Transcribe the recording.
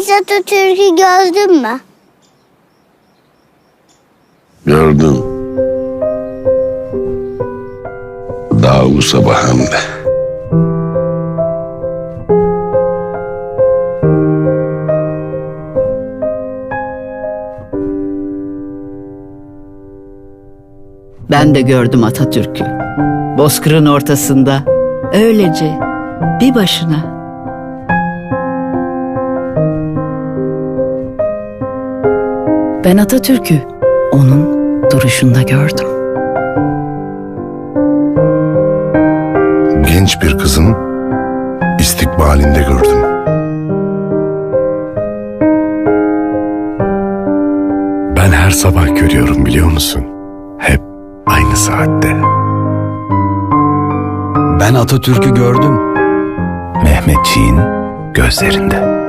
hiç Atatürk'ü gördün mü? Gördüm. Daha bu sabah hem de. Ben de gördüm Atatürk'ü. Bozkır'ın ortasında. Öylece. Bir başına. Ben Atatürk'ü onun duruşunda gördüm. Genç bir kızın istikbalinde gördüm. Ben her sabah görüyorum biliyor musun? Hep aynı saatte. Ben Atatürk'ü gördüm. Mehmetçiğin gözlerinde.